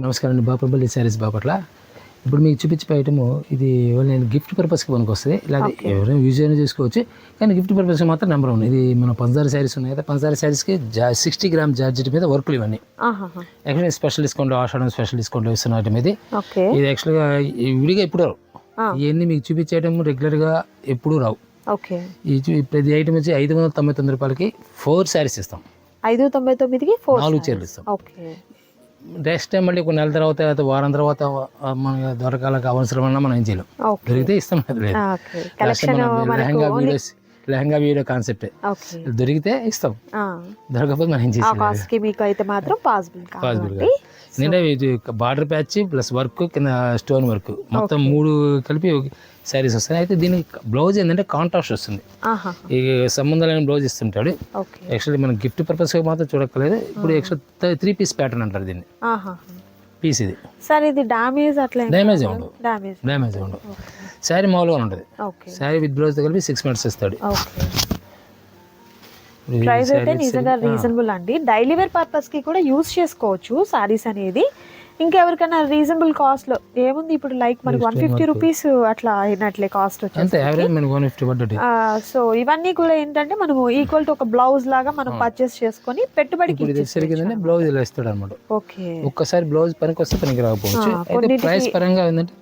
నమస్కారం అండి. బాపట్ల శారీస్ బాపట్ల ఇప్పుడు మీకు చూపించే ఐటమ్ ఇది నేను గిఫ్ట్ పర్పస్కి పనికి వస్తుంది ఇలా ఎవరైనా యూజ్ అయినా చేసుకోవచ్చు. కానీ గిఫ్ట్ పర్పస్కి మాత్రం నెంబర్ ఉంది ఇది మన పంచదార శారీస్ ఉన్నాయి కదా పంచదార శారీస్కి జా సిక్స్టీ గ్రామ్ జార్జెట్ మీద వర్కులు ఇవన్నీ. ఆహాహా. Actually special discount Ashadam special discount ఇస్తున్న ఐటమ్ ఇది. ఇది యాక్చువల్గా విడిగా ఎప్పుడు రావు. ఇవన్నీ మీకు చూపించే ఐటమ్ రెగ్యులర్గా ఎప్పుడూ రావు. ఈ ఈ ఐటమ్ వచ్చి ఐదు వందల తొంభై తొమ్మిది రూపాయలకి ఫోర్ శారీస్ ఇస్తాం. ఐదు తొంభై తొమ్మిదికి నాలుగు చీరలు ఇస్తాం. ఓకే. నెక్స్ట్ టైం మళ్ళీ కొన్ని నెలల తర్వాత లేకపోతే వారం తర్వాత మనకి దొరకాలకు అవసరమన్నా మనం ఏం చేయలేం. దొరికితే ఇస్తాం మనకు lehenga videos lehenga video concept దొరికితే ఇస్తాం. ఆ. దొరకకపోతే మనం ఏం కి మీకు అయితే మాత్రం పాసిబుల్ పాసిబుల్ కాబట్టి ఎందుకంటే ఇది బార్డర్ ప్యాచ్ ప్లస్ వర్క్ కింద స్టోన్ వర్క్ మొత్తం మూడు కలిపి శారీస్ వస్తాయి. అయితే దీనికి బ్లౌజ్ ఏంటంటే కాంట్రాస్ట్ వస్తుంది. ఈ సంబంధం లేని బ్లౌజ్ ఇస్తుంటాడు. ఓకే. యాక్చువల్లీ మనం గిఫ్ట్ పర్పస్గా మాత్రం చూడక్కలేదు ఇప్పుడు యాక్చువల్ త్రీ పీస్ ప్యాటర్న్ అంటారు దీన్ని. ఆహా. పీస్ ఇది. సార్ ఇది డామేజ్ అట్లా డ్యామేజ్ ఉండదు. డామేజ్ డ్యామేజ్ ఉండదు. శారీ మామూలుగా ఉంటుంది ఓకే. శారీ విత్ బ్లౌజ్తో కలిపి సిక్స్ మినిట్స్ ఇస్తాడు. ఓకే. ప్రైస్ అయితే నిజంగా రీజనబుల్ అండి. డైలీ వేర్ పర్పస్కి కూడా యూస్ చేసుకోవచ్చు సారీస్ అనేది. ఇంకెవరికైనా రీజనబుల్ కాస్ట్లో. ఏముంది ఇప్పుడు లైక్ మనకి వన్ ఫిఫ్టీ రూపీస్ అట్లా అయినట్లే కాస్ట్ పడ్డది. సో ఇవన్నీ కూడా ఏంటంటే మనము ఈక్వల్ టు ఒక బ్లౌజ్ లాగా మనం పర్చేస్ చేసుకొని పెట్టుబడికి బ్లౌజ్ ఇలా ఇస్తాడు అనమాట ఓకే. ఒక్కసారి బ్లౌజ్ పనికి వస్తే పనికి రాకపోవచ్చు ప్రైస్ పరంగా ఏంటంటే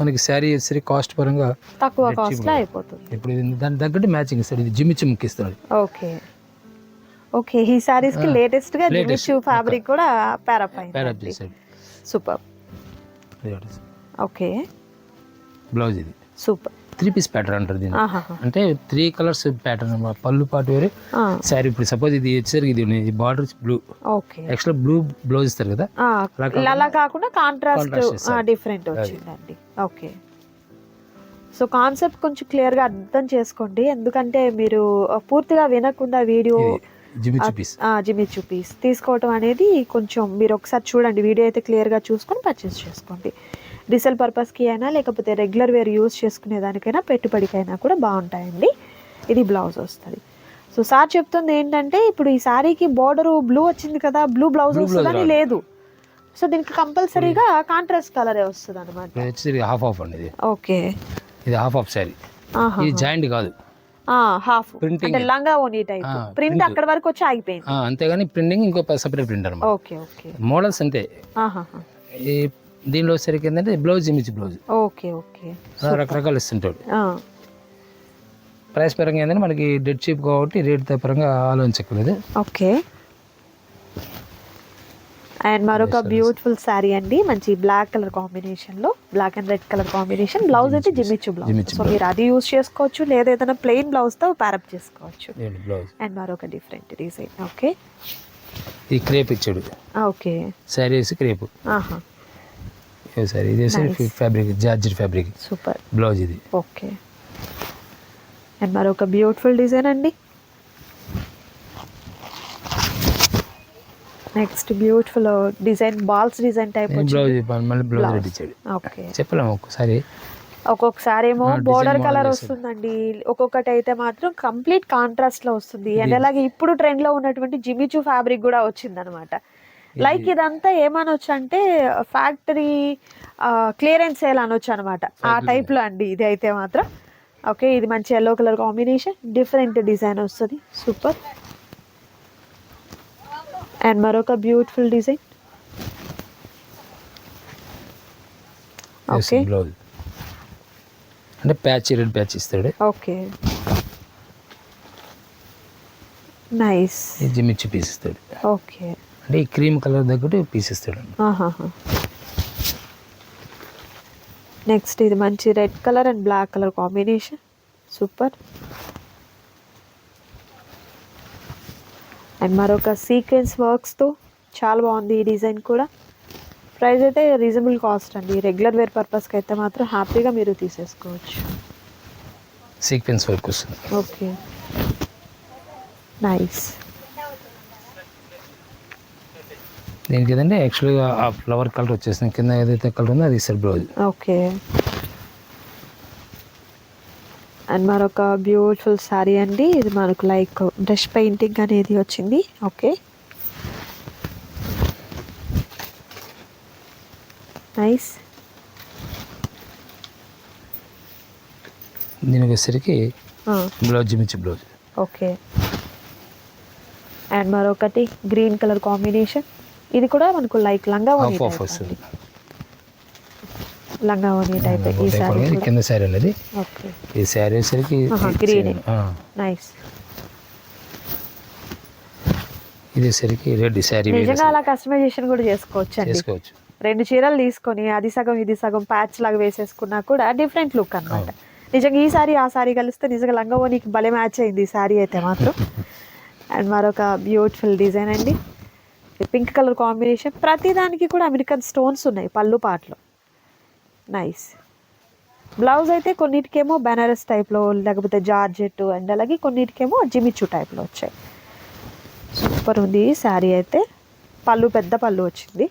మనకి శారీ వచ్చేసరికి కాస్ట్ పరంగా తక్కువ కాస్ట్లో అయిపోతుంది. ఇప్పుడు దాని తగ్గట్టు మ్యాచింగ్ ఇస్తాడు. ఇది చిమ్కి ఇస్తాడు ఓకే. ఓకే ఈ సారీస్కి లేటెస్ట్గా జిమిచు ఫ్యాబ్రిక్ కూడా ప్యారప్ అయింది pair up super okay. Blouse ఇది. సూపర్ త్రీ పీస్ ప్యాటర్న్ అంటారు దీన్ని. అంటే త్రీ కలర్స్ ప్యాటర్న్ పళ్ళు పాటు వేరే. శారీ ఇప్పుడు సపోజ్ ఇది వచ్చేసరికి ఇది border blue okay. Actual blue blouse ఇస్తారు కదా? అలా కాకుండా కాంట్రాస్ట్. డిఫరెంట్ వచ్చిందండి. ఓకే. సో కాన్సెప్ట్ కొంచెం క్లియర్గా అర్థం చేసుకోండి. ఎందుకంటే మీరు పూర్తిగా వినకుండా వీడియో జిమ్మి పీస్ జిమిచు పీస్ తీసుకోవటం అనేది కొంచెం మీరు ఒకసారి చూడండి వీడియో అయితే క్లియర్గా చూసుకొని పర్చేస్ చేసుకోండి. రీసెల్ పర్పస్కి అయినా లేకపోతే రెగ్యులర్ వేర్ యూస్ చేసుకునే దానికైనా పెట్టుబడికైనా కూడా బాగుంటాయండి. ఇది బ్లౌజ్ వస్తుంది. సో సార్ చెప్తుంది ఏంటంటే ఇప్పుడు ఈ శారీకి బోర్డర్ బ్లూ వచ్చింది కదా బ్లూ బ్లౌజ్ వస్తుందని లేదు. సో దీనికి కంపల్సరీగా కాంట్రాస్ట్ కలరే వస్తుంది అనమాట హాఫ్ అండి ఓకే ఇది హాఫ్ ఆఫ్ శారీ ఆహా ఇది జాయింట్ కాదు. Half Printing. అంటే లంగా ఓనీ టైప్ ప్రింట్. అక్కడ వరకు వచ్చి ఆగిపోయింది. అంతేగాని ప్రింటింగ్ ఇంకో సపరేట్ ప్రింట్ అనమాట ఓకే ఓకే. మోడల్స్ అంతే. ఈ దీనిలో వచ్చేసరికి ఏంటంటే బ్లౌజ్ ఇమిజ్ బ్లౌజ్ ఓకే ఓకే. రకరకాలు ఇస్తుంటాడు. ప్రైస్ పరంగా ఏంటంటే మనకి డెడ్ చీప్ కాబట్టి రేట్ పరంగా ఆలోచించక్కర్లేదు. ఓకే. అండ్ మరొక బ్యూటిఫుల్ శారీ అండి. మంచి బ్లాక్ కలర్ కాంబినేషన్లో black and red colour combination blouse అయితే జిమ్మిచ్చు బ్లౌజ్ సో మీరు అది యూస్ చేసుకోవచ్చు లేదా ఏదైనా ప్లెయిన్ బ్లౌజ్తో ప్యారప్ చేసుకోవచ్చు. అండ్ మరొక డిఫరెంట్ డిజైన్ ఓకే ఈ క్రేప్ ఇచ్చాడు. ఓకే శారీ వేసి క్రేప్ ఆహా. సారీ ఇది fabric georgette fabric super blouse ఇది. ఓకే అండ్ మరొక బ్యూటిఫుల్ డిజైన్ అండి. Next beautiful design balls design type blouse మళ్ళీ బ్లౌజ్ రెడీ ఓకే చెప్పలేము ఒక్కసారి ఒక్కొక్కసారి ఏమో బోర్డర్ కలర్ వస్తుందండి. ఒక్కొక్కటి అయితే మాత్రం కంప్లీట్ కాంట్రాస్ట్లో వస్తుంది. అండ్ అలాగే ఇప్పుడు ట్రెండ్లో ఉన్నటువంటి జిమిచు ఫ్యాబ్రిక్ కూడా వచ్చింది అనమాట లైక్ ఇదంతా ఏమనొచ్చు అంటే ఫ్యాక్టరీ క్లియరెన్స్ సేల్ అనొచ్చు అనమాట ఆ టైప్లో అండి ఇది అయితే మాత్రం. ఓకే ఇది మంచి yellow colour combination different design వస్తుంది. సూపర్ అండ్ మరొక బ్యూటిఫుల్ డిజైన్ ఓకే బ్లౌజ్ అంటే ప్యాచ్ రెడ్ ప్యాచ్ ఇస్తాడు. ఓకే నైస్ ఈ జిమ్మిచ్చి పీస్ ఇస్తాడు. ఓకే అంటే ఈ క్రీమ్ కలర్ తగ్గట్టు పీస్ ఇస్తాడు నెక్స్ట్ ఇది మంచి red colour and black colour combination super and మరొక సీక్వెన్స్ వర్క్స్తో చాలా బాగుంది ఈ డిజైన్ కూడా. ప్రైస్ అయితే రీజనబుల్ కాస్ట్ అండి. రెగ్యులర్ వేర్ పర్పస్కి అయితే మాత్రం హ్యాపీగా మీరు తీసేసుకోవచ్చు. సీక్వెన్స్ వర్క్ వస్తుంది. ఓకే. నైస్. దీనికి ఏంటంటే యాక్చువల్గా ఆ ఫ్లవర్ కలర్ వచ్చేసింది. కింద ఏదైతే కలర్ ఉందో అది ఇస్తారు బ్లౌజ్. ఓకే. అండ్ మరొక బ్యూటిఫుల్ శారీ అండి. ఇది మనకు లైక్ బ్రష్ పెయింటింగ్ అనేది వచ్చింది. ఓకే నైస్ దీనికి వచ్చేసరికి బ్లౌజ్ మించి బ్లౌజ్. ఓకే అండ్ మరొకటి గ్రీన్ కలర్ కాంబినేషన్ ఇది కూడా మనకు లైక్ లంగా వస్తుంది లంగా ఓని టైప్ ఈ సారీ కింద ఉన్నది. ఓకే ఈ శారీ వచ్చేసరికి. ఆ, నైస్ ఇది వచ్చేసరికి రెడ్ శారీ నిజంగా అలా కస్టమైజేషన్ కూడా చేసుకోవచ్చు చేసుకోవచ్చు. రెండు చీరలు తీసుకొని అది సగం ఇది సగం ప్యాచ్ లాగా వేసేసుకున్నా కూడా డిఫరెంట్ లుక్ అన్నమాట. నిజంగా ఈ సారీ ఆ సారీ కలిస్తే నిజంగా లంగవోనికి భలే మ్యాచ్ అయింది ఈ సారీ అయితే మాత్రం. అండ్ మరొక బ్యూటిఫుల్ డిజైన్ అండి. పింక్ కలర్ కాంబినేషన్ ప్రతి దానికి కూడా అమెరికన్ స్టోన్స్ ఉన్నాయి పళ్ళు పాటలో. నైస్ బ్లౌజ్ అయితే కొన్నిటికేమో బెనారస్ టైప్లో లేకపోతే జార్జెట్ అండ్ అలాగే కొన్నిటికేమో జిమిచ్చు టైప్లో వచ్చాయి. సూపర్ ఉంది. శారీ అయితే పళ్ళు పెద్ద పళ్ళు వచ్చింది.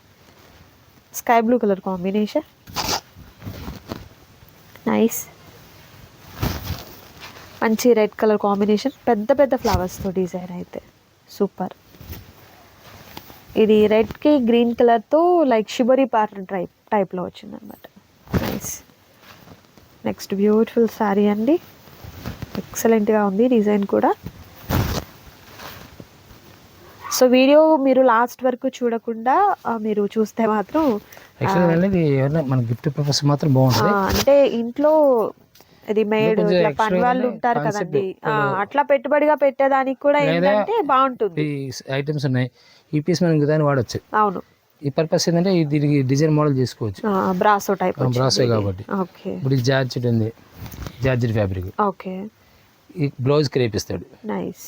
Sky blue colour combination nice మంచి రెడ్ కలర్ కాంబినేషన్ పెద్ద పెద్ద ఫ్లవర్స్తో డిజైన్ అయితే. సూపర్ ఇది రెడ్కి గ్రీన్ కలర్తో లైక్ షిబరీ ప్యాటర్న్ టైప్ టైప్లో వచ్చిందనమాట నెక్స్ట్ బ్యూటిఫుల్ శారీ అండి. ఎక్సలెంట్గా ఉంది డిజైన్ కూడా. సో వీడియో మీరు లాస్ట్ వరకు చూడకుండా మీరు చూస్తే మాత్రం మన గిఫ్ట్ పర్పస్ మాత్రం బాగుంటుంది. అంటే ఇంట్లో ఇది మేడ్ ఇట్లా పని వాళ్ళు ఉంటారు కదండి. అట్లా పెట్టుబడిగా పెట్టేదానికి కూడా ఏంటంటే బాగుంటుంది. ఐటమ్స్ ఉన్నాయి. ఈ పీస్ మనం దాన్ని వాడచ్చు. అవును. ఈ పర్పస్ ఏంటంటే దీనికి డిజైన్ మోడల్ చేసుకోవచ్చు. బ్రాసో టైప్ బ్రాసో కాబట్టి. ఓకే. ఇప్పుడు జార్జెట్ ఉంది. Georgette fabric okay. ఈ బ్లౌజ్ క్రేపిస్తాడు నైస్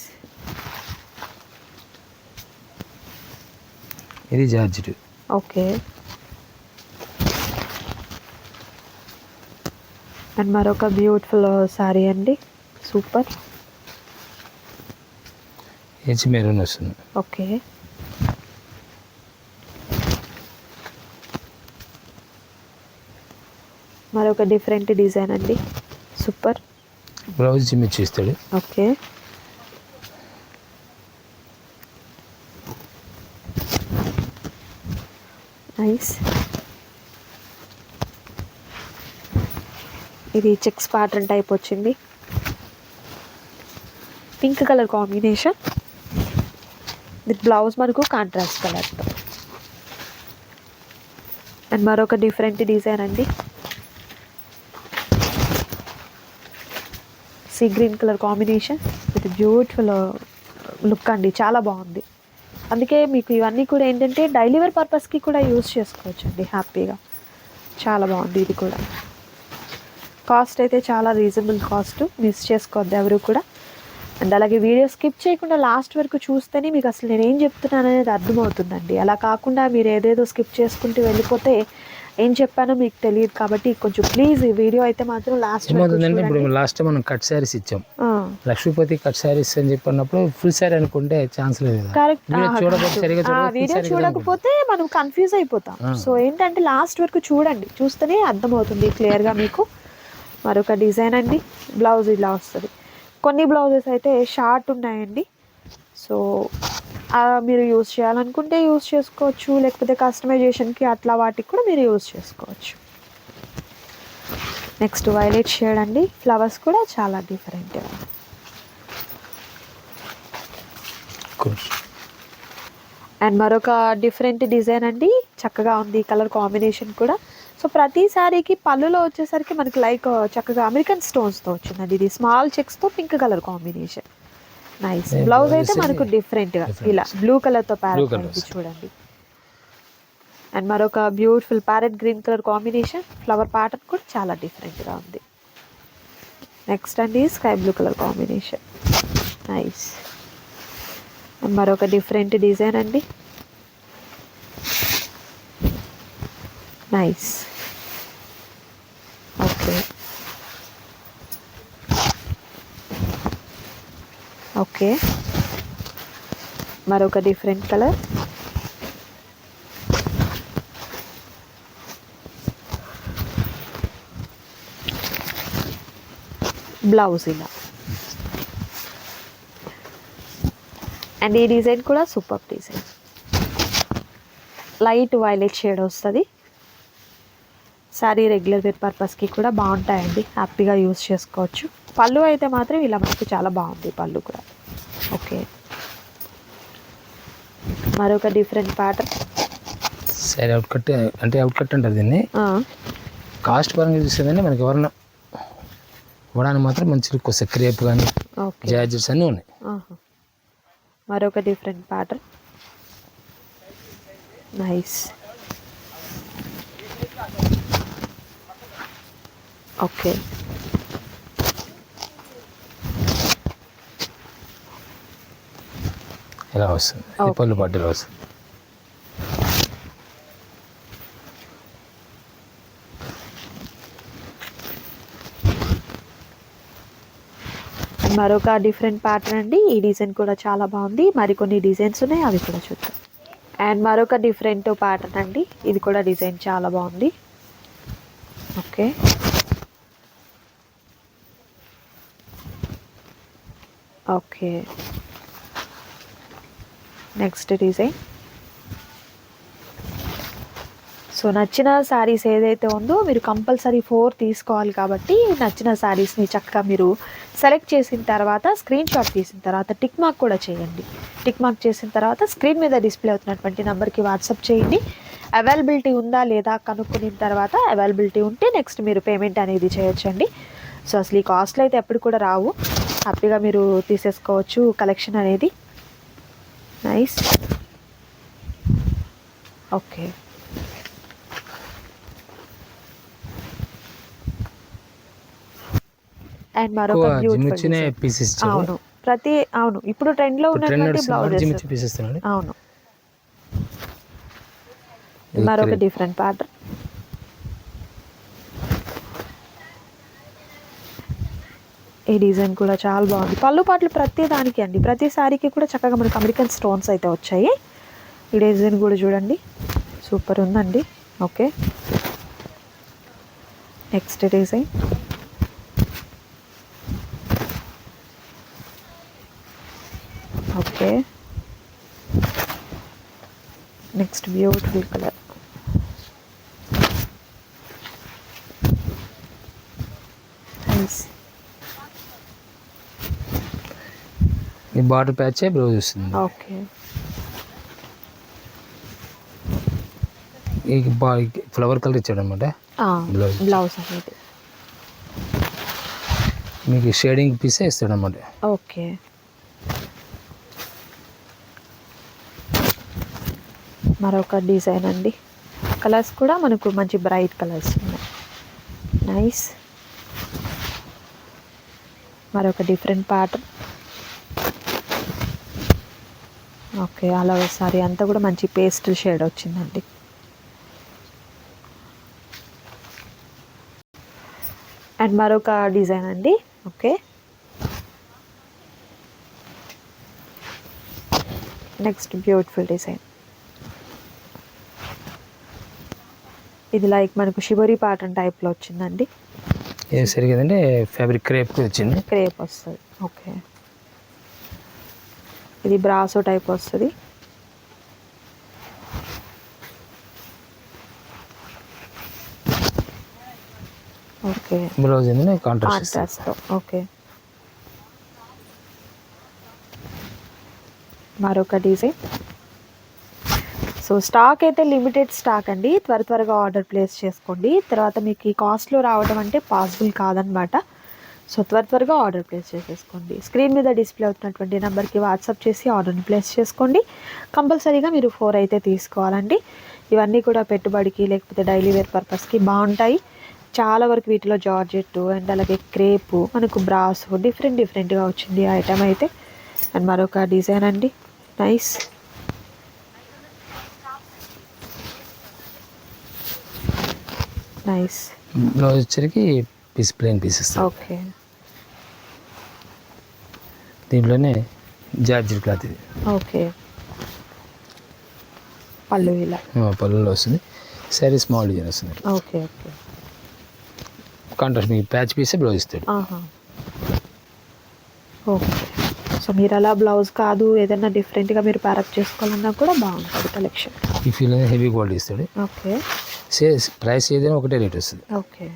ఇది జార్జెట్ ఓకే. అండ్ మరొక బ్యూటిఫుల్ శారీ అండి. సూపర్ హెచ్ మెరూన్ వస్తుంది. ఓకే. మరొక డిఫరెంట్ డిజైన్ అండి. సూపర్ బ్లౌజ్ జిమ్మిచ్చి ఇస్తాడు ఓకే నైస్ ఇది చెక్స్ ప్యాటర్న్ టైప్ వచ్చింది. Pink colour combination with blouse మనకు కాంట్రాస్ట్ కలర్తో అండ్ మరొక డిఫరెంట్ డిజైన్ అండి. Sea green colour combination with beautiful look అండి. చాలా బాగుంది. అందుకే మీకు ఇవన్నీ కూడా ఏంటంటే డైలీ వేర్ పర్పస్కి కూడా యూస్ చేసుకోవచ్చు అండి హ్యాపీగా. చాలా బాగుంది ఇది కూడా. కాస్ట్ అయితే చాలా రీజనబుల్ కాస్ట్ మిస్ చేసుకోవద్దు ఎవరు కూడా. అండ్ అలాగే వీడియో స్కిప్ చేయకుండా లాస్ట్ వరకు చూస్తేనే మీకు అసలు నేను ఏం చెప్తున్నాను అనేది అర్థమవుతుందండి. అలా కాకుండా మీరు ఏదేదో స్కిప్ చేసుకుంటూ వెళ్ళిపోతే ఏం చెప్పానో మీకు తెలియదు కాబట్టి కొంచెం ప్లీజ్ ఈ వీడియో అయితే మాత్రం లాస్ట్ ఏమవుతుందంటే ఇప్పుడు. లాస్ట్ టైం మనం కట్ శారీస్ ఇచ్చాం. లక్ష్మీపతి కట్ శారీస్ అని చెప్పినప్పుడు ఫుల్ శారీ అనుకుంటే ఛాన్స్ లేదు వీడియో చూడకపోతే మనం కన్ఫ్యూజ్ అయిపోతాం. సో ఏంటంటే లాస్ట్ వరకు చూడండి. చూస్తేనే అర్థమవుతుంది క్లియర్గా మీకు. మరొక డిజైన్ అండి. బ్లౌజ్ ఇలా వస్తుంది. కొన్ని బ్లౌజెస్ అయితే షార్ట్ ఉన్నాయండి. సో మీరు యూస్ చేయాలనుకుంటే యూస్ చేసుకోవచ్చు. లేకపోతే కస్టమైజేషన్కి అట్లా వాటికి కూడా మీరు యూస్ చేసుకోవచ్చు. నెక్స్ట్ వైలెట్ షేడ్ అండి. ఫ్లవర్స్ కూడా చాలా డిఫరెంట్గా కొంచెం. అండ్ మరొక డిఫరెంట్ డిజైన్ అండి. చక్కగా ఉంది. కలర్ కాంబినేషన్ కూడా. సో ప్రతి సారీకి పళ్ళులో వచ్చేసరికి మనకి లైక్ చక్కగా అమెరికన్ స్టోన్స్తో వచ్చిందండి. ఇది small చెక్స్తో pink colour combination nice blouse అయితే మనకు డిఫరెంట్గా different. ఇలా బ్లూ కలర్తో ప్యారెట్ colour అయింది వస్తుంది. చూడండి. అండ్ మరొక beautiful parrot green colour combination flower pattern కూడా చాలా డిఫరెంట్గా ఉంది. నెక్స్ట్ అండి sky blue colour combination nice and మరొక డిఫరెంట్ డిజైన్ అండి. Nice okay okay. మరొక డిఫరెంట్ కలర్ బ్లౌజ్ ఇలా. అండ్ ఈ డిజైన్ కూడా super design light violet shade వస్తుంది. శారీ రెగ్యులర్ వేర్ పర్పస్కి కూడా బాగుంటాయండి. హ్యాపీగా యూస్ చేసుకోవచ్చు. పళ్ళు అయితే మాత్రం ఇలా మనకి చాలా బాగుంది పళ్ళు కూడా. ఓకే. మరొక డిఫరెంట్ ప్యాటర్న్. సరే అవుట్ కట్ అంటే అవుట్ కట్ అంటారు దీన్ని. కాస్ట్ పరంగా చూసేదండి మనకి ఎవరన్నా ఇవ్వడానికి మాత్రం మంచి లుక్ వస్తాయి. క్రేప్ కానీ ఓకే. జార్జెట్స్ అన్నీ ఉన్నాయి. మరొక డిఫరెంట్ ప్యాటర్న్. నైస్. ఓకే. ఇలా వస్తుంది. పళ్ళు వస్తుంది. మరొక డిఫరెంట్ ప్యాటర్న్ అండి. ఈ డిజైన్ కూడా చాలా బాగుంది. మరికొన్ని డిజైన్స్ ఉన్నాయి. అవి కూడా చూద్దాం. అండ్ మరొక డిఫరెంట్ ప్యాటర్న్ అండి. ఇది కూడా డిజైన్ చాలా బాగుంది. Okay. Okay. Next design. So నచ్చిన శారీస్ ఏదైతే ఉందో మీరు కంపల్సరీ ఫోర్ తీసుకోవాలి కాబట్టి నచ్చిన శారీస్ని చక్కగా మీరు సెలెక్ట్ చేసిన తర్వాత స్క్రీన్ షాట్ తీసిన తర్వాత టిక్ మార్క్ కూడా చేయండి. టిక్ మార్క్ చేసిన తర్వాత స్క్రీన్ మీద డిస్ప్లే అవుతున్నటువంటి నెంబర్కి వాట్సాప్ చేయండి. అవైలబిలిటీ ఉందా లేదా కనుక్కున్న తర్వాత అవైలబిలిటీ ఉంటే నెక్స్ట్ మీరు పేమెంట్ అనేది చేయొచ్చండి. సో అసలు ఈ కాస్ట్లు అయితే ఎప్పుడు కూడా రావు. హ్యాపీగా మీరు తీసేసుకోవచ్చు కలెక్షన్ అనేది. నైస్. ఓకే. అండ్ మరొక. పీసెస్ అవును. ప్రతి అవును. ఇప్పుడు ట్రెండ్లో ఉన్నటువంటి బ్లౌజెస్. అవును. మరొక. డిఫరెంట్ ప్యాటర్న్ ఈ డిజైన్ కూడా చాలా బాగుంది. పళ్ళు పాటలు ప్రతి దానికి అండి. ప్రతిసారికి కూడా చక్కగా మనకు అమెరికన్ స్టోన్స్ అయితే వచ్చాయి. ఈ డిజైన్ కూడా చూడండి. సూపర్ ఉందండి. Okay. Next design. Okay. Next beautiful colour nice ఈ బార్డర్ ప్యాచ్ బ్లౌజ్ వస్తుంది ఓకే. ఈ ఫ్లవర్ కలర్ ఇచ్చాడు అనమాట. బ్లౌజ్ అనేది. మీకు షేడింగ్ పీసే ఇస్తాడు అనమాట ఓకే. మరొక డిజైన్ అండి. కలర్స్ కూడా మనకు మంచి బ్రైట్ కలర్స్ ఉన్నాయి. నైస్. మరొక డిఫరెంట్ ప్యాటర్న్. ఓకే అలా సారీ అంతా కూడా మంచి పేస్టల్ షేడ్ వచ్చిందండి. అండ్ మరొక డిజైన్ అండి ఓకే. Next beautiful design. ఇది లైక్ మనకు షిబరి ప్యాటర్న్ టైప్లో వచ్చిందండి. ఏం సరిగదంటే ఫ్యాబ్రిక్ క్రేప్ వచ్చింది. క్రేప్ వస్తుంది ఓకే. ఇది బ్రాసో టైప్ వస్తుంది. ఓకే. Blouse contrast okay. మరొక డిజైన్. సో స్టాక్ అయితే లిమిటెడ్ స్టాక్ అండి. త్వర త్వరగా ఆర్డర్ ప్లేస్ చేసుకోండి. తర్వాత మీకు ఈ కాస్ట్లో రావడం అంటే పాసిబుల్ కాదనమాట. సో త్వర త్వరగా ఆర్డర్ ప్లేస్ చేసేసుకోండి. స్క్రీన్ మీద డిస్ప్లే అవుతున్నటువంటి నెంబర్కి వాట్సాప్ చేసి ఆర్డర్ని ప్లేస్ చేసుకోండి. కంపల్సరీగా మీరు ఫోర్ అయితే తీసుకోవాలండి. ఇవన్నీ కూడా పెట్టుబడికి లేకపోతే డైలీ వేర్ పర్పస్కి బాగుంటాయి. చాలా వరకు వీటిలో జార్జెట్ అండ్ అలాగే క్రేపు మనకు బ్రాస్ డిఫరెంట్ డిఫరెంట్గా వచ్చింది ఐటమ్ అయితే. అండ్ మరొక డిజైన్ అండి. నైస్. నైస్. బ్లౌజ్ వచ్చరికి పీస్ ప్లెయిన్ పీస్ ఇస్తాం ఓకే. దీంట్లోనే జార్జెట్ క్లాత్ ఇది ఓకే. పళ్ళు ఇలా. పళ్ళులో వస్తుంది. శారీ స్మాల్ డిజైన్ వస్తుంది. Okay okay. కాంట్రాస్ట్ మీకు ప్యాచ్ పీసే బ్లౌజ్ ఇస్తాడు. ఓకే. సో మీరు అలా బ్లౌజ్ కాదు ఏదైనా డిఫరెంట్గా మీరు ప్యారప్ చేసుకోవాలన్నా కూడా బాగుంటుంది కలెక్షన్ ఈ ఫీల్ హెవీ క్వాలిటీ ఇస్తాడు. ఓకే. సే ప్రైస్ ఏదైనా ఒకటే రేట్ వస్తుంది. ఓకే.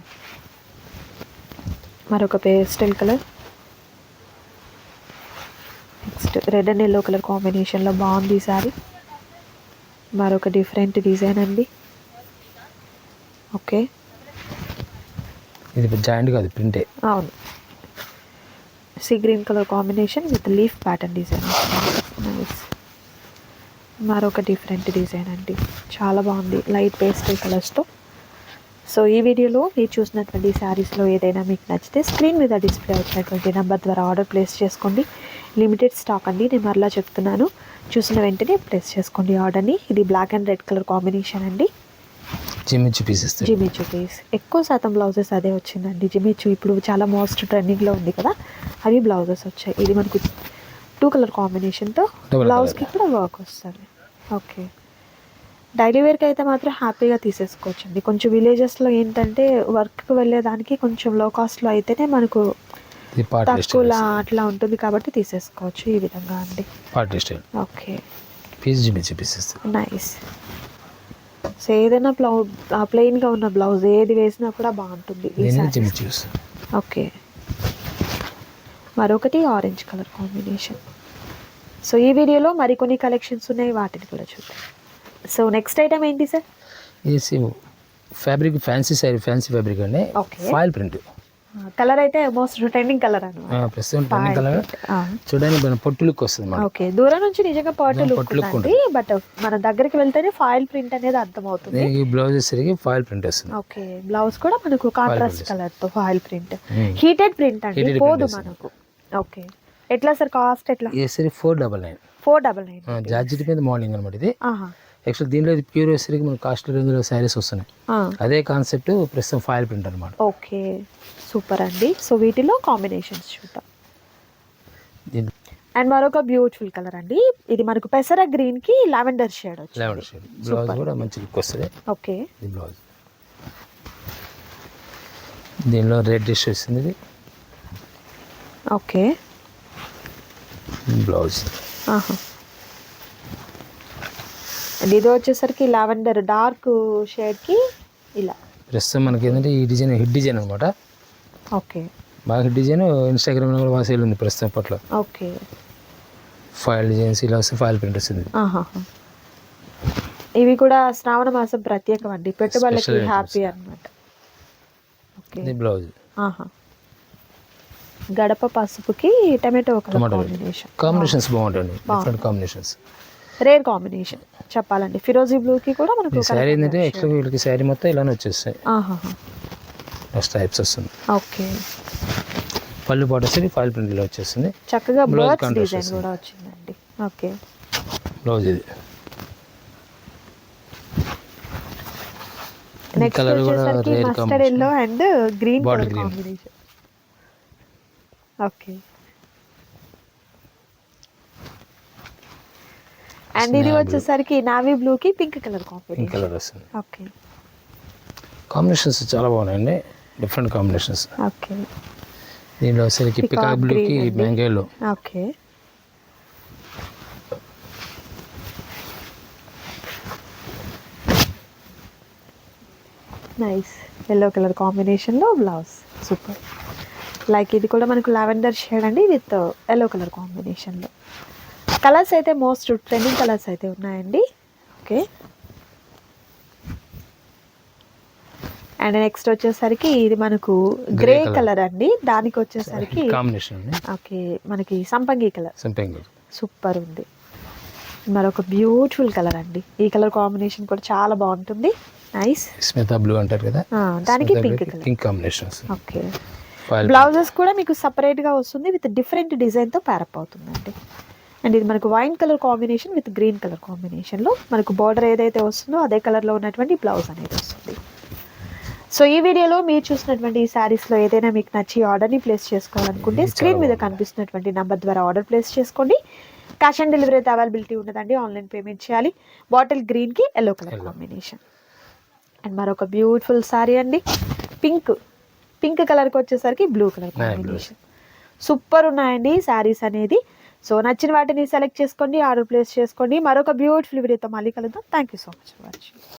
మరొక pastel colour. Next red and yellow colour కాంబినేషన్లో బాగుంది ఈ సారీ మరొక డిఫరెంట్ డిజైన్ అండి. ఓకే ఇది జాయింట్ కాదు ప్రింటే అవును. Sea green colour combination with leaf pattern design nice మరొక డిఫరెంట్ డిజైన్ అండి. చాలా బాగుంది లైట్ పేస్టల్ కలర్స్తో సో ఈ వీడియోలో మీరు చూసినటువంటి శారీస్లో ఏదైనా మీకు నచ్చితే స్క్రీన్ మీద డిస్ప్లే అవుతున్నటువంటి నెంబర్ ద్వారా ఆర్డర్ ప్లేస్ చేసుకోండి. లిమిటెడ్ స్టాక్ అండి నేను మరలా చెప్తున్నాను. చూసిన వెంటనే ప్లేస్ చేసుకోండి ఆర్డర్ని. ఇది black and red colour combination అండి. జిమ్మిచ్చి పీసెస్ జిమిచు పీస్. ఎక్కువ శాతం బ్లౌజెస్ అదే వచ్చిందండి. జిమిచు ఇప్పుడు చాలా మోస్ట్ ట్రెండింగ్లో ఉంది కదా అవి బ్లౌజెస్ వచ్చాయి. ఇది మనకు టూ కలర్ కాంబినేషన్తో బ్లౌజ్కి కూడా వర్క్ వస్తుంది. ఓకే. డైలీ వేర్కి అయితే మాత్రం హ్యాపీగా తీసేసుకోవచ్చు అండి కొంచెం విలేజెస్లో ఏంటంటే వర్క్కి వెళ్ళేదానికి కొంచెం లో కాస్ట్లో అయితేనే మనకు స్టైల్ అట్లా ఉంటుంది కాబట్టి తీసేసుకోవచ్చు ఈ విధంగా అండి. Party style okay. Piece pieces nice so ఏదైనా బ్లౌ ప్లెయిన్గా ఉన్న బ్లౌజ్ ఏది వేసినా కూడా బాగుంటుంది ఈ ఓకే. మరొకటి ఆరెంజ్ కలర్ కాంబినేషన్ సో ఈ వీడియోలో మరికొన్ని కలెక్షన్స్ ఉన్నాయి. వాటిని కూడా చూద్దాం. సో నెక్స్ట్ ఐటమ్ ఏంటి sir AC fabric fancy sari fancy fabric అండి. ఫాయిల్ ప్రింట్ కలర్ అయితే మోస్ట్ ట్రెండింగ్ కలర్ అనమాట ప్రస్తుతం ట్రెండింగ్ కలర్. చూడడానికి పొట్టు లుక్ వస్తుంది ఓకే దూరం నుంచి నిజంగా లుక్ పట్టు look ఉందండి. బట్ మన దగ్గరికి వెళ్తేనే ఫాయిల్ ప్రింట్ అనేది అర్థమవుతుంది. దీనికి బ్లౌజ్ వచ్చేసరికి ఫాయిల్ ప్రింట్ వస్తుంది. ఓకే బ్లౌజ్ కూడా మనకు కాంట్రాస్ట్. కలర్తో ఫాయిల్ ప్రింట్. హీటెడ్ ప్రింట్ అండి పోదు మనకు. ఓకే ఎట్లా సార్ కాస్ట్ ఎట్లా? వేసరికి four double nine. Four double nine georgette మీద మోడలింగ్ అనమాట ఇది. ఆహా. యాక్చువల్ దీనిలో ప్యూర్ వేసరికి మన కాస్ట్ రేంజ్లో శారీస్ వస్తున్నాయి. అదే కాన్సెప్ట్ ప్రస్తుతం ఫాయిల్ ప్రింట్ అనమాట ఓకే. సూపర్ అండి. సో వీటిలో కాంబినేషన్స్ చూద్దాం. అండ్ మరొక బ్యూటిఫుల్ కలర్ అండి. ఇది మనకు పెసర గ్రీన్కి లావెండర్ షేడ్ వచ్చింది. లెవెన్ షేడ్ బ్లౌజ్ కూడా మంచి లుక్ వస్తుంది. ఓకే. ఇది బ్లౌజ్ దీనిలో రెడ్ డిష్ వస్తుంది ఇది. ఓకే. బ్లౌజ్ ఆహా. అండ్ ఇది వచ్చేసరికి లావెండర్ డార్క్ షేడ్కి ఇలా. ప్రస్తుతం మనకి ఏంటంటే ఈ డిజైన్ హిట్ డిజైన్ అనమాట ఓకే. బాగా హిట్ డిజైన్ ఇన్స్టాగ్రామ్లో కూడా బాగా సేల్ ఉంది ప్రస్తుతం పట్ల ఓకే. ఫైల్ డిజైన్స్ ఇలా వస్తే ఫైల్ ప్రింట్ వస్తుంది. ఇవి కూడా శ్రావణ మాసం ప్రత్యేకం అండి పెట్టుబడులకి. హ్యాపీ అన్నమాట. ఓకే. బ్లౌజ్ ఆహా. గడప పసుపుకి టమాటో కాంబినేషన్ కాంబినేషన్స్ బాగుంటాయండి. డిఫరెంట్ కాంబినేషన్స్ రేర్ కాంబినేషన్ చెప్పాలండి. ఫిరోజీ బ్లూకి కూడా మనకు శారీ ఏంటంటే యాక్చువల్గా వీళ్ళకి శారీ మొత్తం ఇలానే వచ్చేస్తాయి. ఆహాహా. టైప్స్ వస్తుంది. ఓకే. పళ్ళు పాటు వచ్చి ఫైల్ ప్రింట్లో వచ్చేస్తుంది. చక్కగా contrast డిజైన్. కూడా వచ్చిందండి. ఓకే. బ్లౌజ్ ఇది. నెక్స్ట్ కలర్ కూడా rare mustard yellow and green green. Combination okay. And ఇది. వచ్చేసరికి నావీ బ్లూ కి pink colour pink combination colour వస్తుంది. ఓకే కాంబినేషన్స్ చాలా బాగున్నాయండి. డిఫరెంట్ కాంబినేషన్స్ ఓకే దీనిలో వచ్చేసరికి పికాక్ అండి. మ్యాంగోలో ఓకే నైస్ ఎల్లో కలర్ కాంబినేషన్లో బ్లౌజ్ సూపర్ లైక్ ఇది కూడా మనకు లావెండర్ షేడ్ అండి విత్ ఎల్లో కలర్ కాంబినేషన్లో కలర్స్ అయితే మోస్ట్ ట్రెండింగ్ కలర్స్ అయితే ఉన్నాయండి. ఓకే. అండ్ నెక్స్ట్ వచ్చేసరికి ఇది మనకు గ్రే. కలర్. అండి. దానికి వచ్చేసరికి కాంబినేషన్ ఓకే మనకి సంపంగి కలర్. సంపెంగ్. సూపర్ ఉంది. మరొక బ్యూటిఫుల్ కలర్ అండి. ఈ కలర్ కాంబినేషన్ కూడా చాలా బాగుంటుంది. నైస్. స్మితా బ్లూ అంటారు కదా. దానికి pink colour. Pink combinations. Okay. Blouses కూడా మీకు సపరేట్గా వస్తుంది విత్ డిఫరెంట్ డిజైన్తో ప్యారప్ అవుతుందండి. అండ్ ఇది మనకు wine colour combination with green colour కాంబినేషన్లో మనకు బార్డర్ ఏదైతే వస్తుందో అదే కలర్లో ఉన్నటువంటి బ్లౌజ్ అనేది వస్తుంది. సో ఈ వీడియోలో మీరు చూసినటువంటి ఈ శారీస్లో ఏదైనా మీకు నచ్చి ఆర్డర్ని ప్లేస్ చేసుకోవాలనుకుంటే స్క్రీన్ మీద. కనిపిస్తున్నటువంటి నంబర్ ద్వారా ఆర్డర్ ప్లేస్ చేసుకోండి. క్యాష్ ఆన్ డెలివరీ అయితే అవైలబిలిటీ ఉన్నదండి. ఆన్లైన్ పేమెంట్ చేయాలి. బాటిల్ గ్రీన్కి ఎల్లో కలర్. కాంబినేషన్ అండ్ మరొక బ్యూటిఫుల్ సారీ అండి. పింక్ పింక్ కలర్కి వచ్చేసరికి బ్లూ కలర్. కాంబినేషన్ సూపర్ ఉన్నాయండి శారీస్ అనేది. సో నచ్చిన వాటిని సెలెక్ట్ చేసుకోండి ఆర్డర్ ప్లేస్ చేసుకోండి. మరొక బ్యూటిఫుల్ వీడియోతో మళ్ళీ కలుద్దాం. Thank you so much for watching